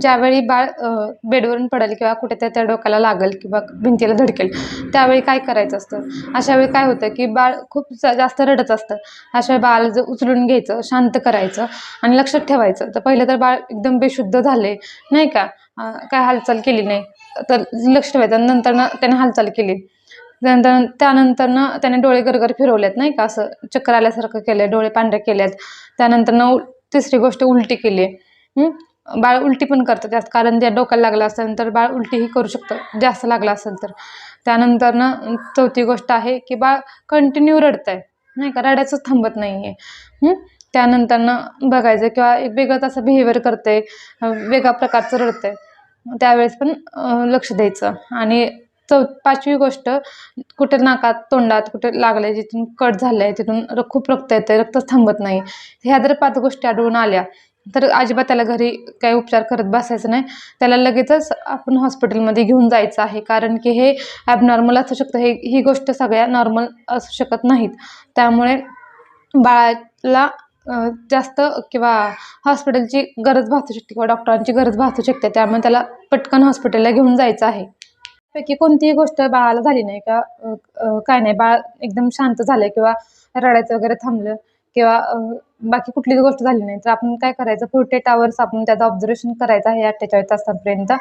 ज्यावेळी बाळ बेडवरून पडेल किंवा कुठे त्या त्या डोक्याला लागेल किंवा भिंतीला धडकेल त्यावेळी काय करायचं असतं? अशा वेळी काय होतं की बाळ खूप जास्त रडत असतं. अशा वेळी बाळाला जर उचलून घ्यायचं शांत करायचं आणि लक्षात ठेवायचं तर पहिलं तर बाळ एकदम बेशुद्ध झाले नाही का? काय हालचाल केली नाही तर लक्ष ठेवायचं नंतर त्याने हालचाल केली. त्यानंतर त्यानंतर ना त्याने डोळे गरगर फिरवलेत नाही का? असं चक्कर आल्यासारखं केलं डोळे पांढरे केलेत. त्यानंतर ना तिसरी गोष्ट उलटी केली. बाळ उलटी पण करतं त्यात. कारण ज्या डोक्याला लागलं असेल तर बाळ उलटीही करू शकतं. जास्त लागलं असेल तर. त्यानंतर ना चौथी गोष्ट आहे की बाळ कंटिन्यू रडतं आहे नाही का? रडायचंच थांबत नाही आहे त्यानंतर ना बघायचं किंवा एक वेगळं असं बिहेवियर करते वेगळ्या प्रकारचं रडतंय. त्यावेळेस पण लक्ष द्यायचं. आणि चौ पाचवी गोष्ट कुठे नाकात तोंडात कुठे लागलंय जिथून कट झालंय तिथून खूप रक्त येतंय रक्तच थांबत नाही. ह्या जर पाच गोष्टी आढळून आल्या तर अजिबात त्याला घरी काही उपचार करत बसायचं नाही. त्याला लगेचच आपण हॉस्पिटलमध्ये घेऊन जायचं आहे. कारण की हे ॲबनॉर्मल असू शकतं. हे ही गोष्ट सगळ्या नॉर्मल असू शकत नाहीत. त्यामुळे बाळाला जास्त किंवा हॉस्पिटलची गरज भासू शकते किंवा डॉक्टरांची गरज भासू शकते. त्यामुळे त्याला पटकन हॉस्पिटलला घेऊन जायचं आहे. पैकी कोणतीही गोष्ट बाळाला झाली नाही का काय नाही. बाळ एकदम शांत झालं किंवा रडायचं वगैरे थांबलं. किंवा बाकी कुठलीच गोष्ट झाली नाही. तर आपण काय करायचं? फोर्टी एट आवर्स आपण त्याचं ऑब्झर्वेशन करायचं आहे अठ्ठेचाळीस तासापर्यंत.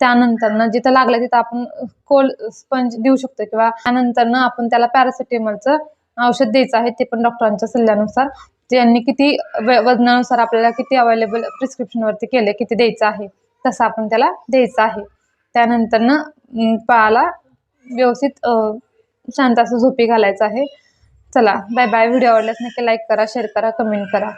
त्यानंतरनं जिथं लागलं तिथं आपण कोल्ड स्पंज देऊ शकतो किंवा त्यानंतरनं आपण त्याला पॅरासिटेमॉलचं औषध द्यायचं आहे ते पण डॉक्टरांच्या सल्ल्यानुसार. त्यांनी किती वजनानुसार आपल्याला किती अवेलेबल प्रिस्क्रिप्शनवरती केले किती द्यायचं आहे तसं आपण त्याला द्यायचं आहे. त्यानंतरनं अं, व्यवस्थित शांत असं झोपी घालायचं आहे. चला बाय बाय व्हिडिओ आवडल्यास नक्की लाईक करा शेअर करा कमेंट करा.